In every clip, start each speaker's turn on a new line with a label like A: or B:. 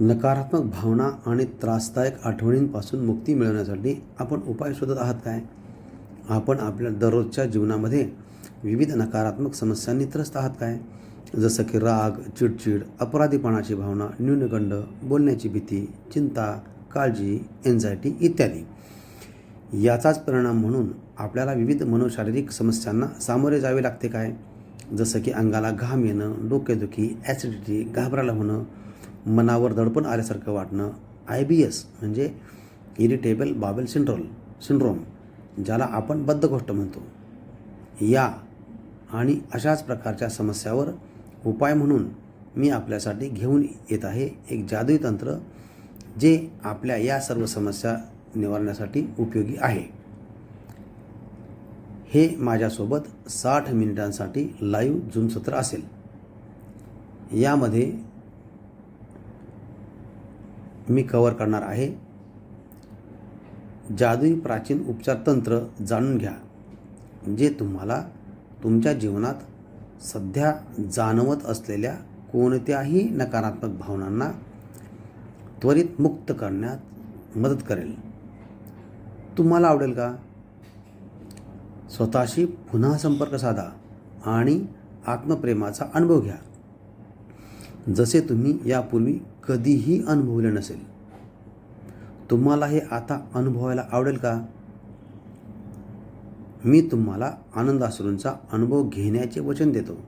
A: नकारात्मक भावना आणि त्रासदायक आठवणींपासून मुक्ती मिळवण्यासाठी आपण उपाय शोधत आहात काय? आपण आपल्या दररोजच्या जीवनामध्ये विविध नकारात्मक समस्यांनी त्रस्त आहात काय? जसं की राग चिडचिड अपराधीपणाची भावना न्यूनगंड बोलण्याची भीती चिंता काळजी एन्झायटी इत्यादी. याचाच परिणाम म्हणून आपल्याला विविध मनोशारीरिक समस्यांना सामोरे जावे लागते काय? जसं की अंगाला घाम येणं डोकेदुखी ॲसिडिटी घाबरायला होणं मनावर दडपण आल्यासारखं वाटणं आय बी एस म्हणजे इरिटेबल बाबेल सिंड्रोल सिंड्रोम ज्याला आपण बद्धगोष्ट म्हणतो. या आणि अशाच प्रकारच्या समस्यावर उपाय म्हणून मी आपल्यासाठी घेऊन येत आहे एक जादुई तंत्र जे आपल्या या सर्व समस्या निवारण्यासाठी उपयोगी आहे. हे माझ्यासोबत साठ मिनिटांसाठी लाईव्ह झूम सत्र असेल. यामध्ये मी कवर करणार आहे. जादुई प्राचीन उपचार तंत्र जाणून घ्या. जे तुम्हाला तुमच्या जीवनात सध्या जाणवत असलेल्या कोणत्याही नकारात्मक भावनांना त्वरित मुक्त करण्यात मदत करेल. तुम्हाला आवडेल का? स्वतःशी पुन्हा संपर्क साधा आणि आत्मप्रेमाचा अनुभव घ्या. जसे तुम्ही यापूर्वी कधीही अनुभवले नसेल. तुम्हाला हे आता अनुभवायला आवडेल का? मी तुम्हाला आनंदासरूंचा अनुभव घेण्याचे वचन देतो.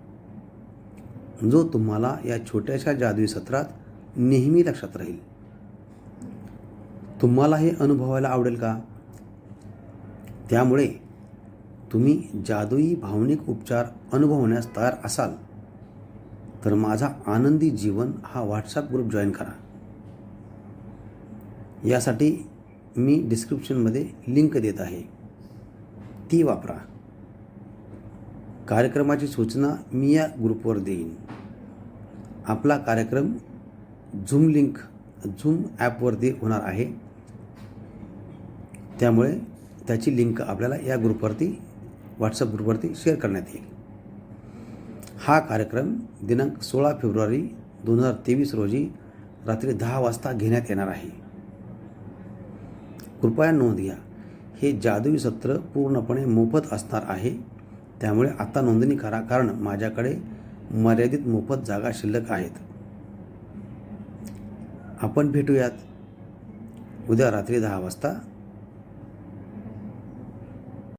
A: जो तुम्हाला या छोट्याशा जादुई सत्रात नेहमी लक्षात राहील. तुम्हाला हे अनुभवायला आवडेल का? त्यामुळे तुम्ही जादुई भावनिक उपचार अनुभवण्यास तयार असाल. तर माझा आनंदी जीवन हा व्हॉट्सॲप ग्रुप जॉईन करा. यासाठी मी डिस्क्रिप्शनमध्ये लिंक देत आहे. ती वापरा. कार्यक्रमाची सूचना मी या ग्रुपवर देईन. आपला कार्यक्रम झूम लिंक झूम ॲपवरती होणार आहे. त्यामुळे त्याची लिंक आपल्याला या ग्रुपवरती व्हॉट्सअप ग्रुपवरती शेअर करण्यात येईल. हा कार्यक्रम दिनांक सोळा फेब्रुवारी दोन हजार तेवीस रोजी रात्री दहा वाजता घेण्यात येणार आहे. कृपया नोंद घ्या. हे जादुई सत्र पूर्णपणे मोफत असणार आहे. त्यामुळे आता नोंदणी करा कारण माझ्याकडे मर्यादित मोफत जागा शिल्लक आहेत. आपण भेटूयात. उद्या रात्री दहा वाजता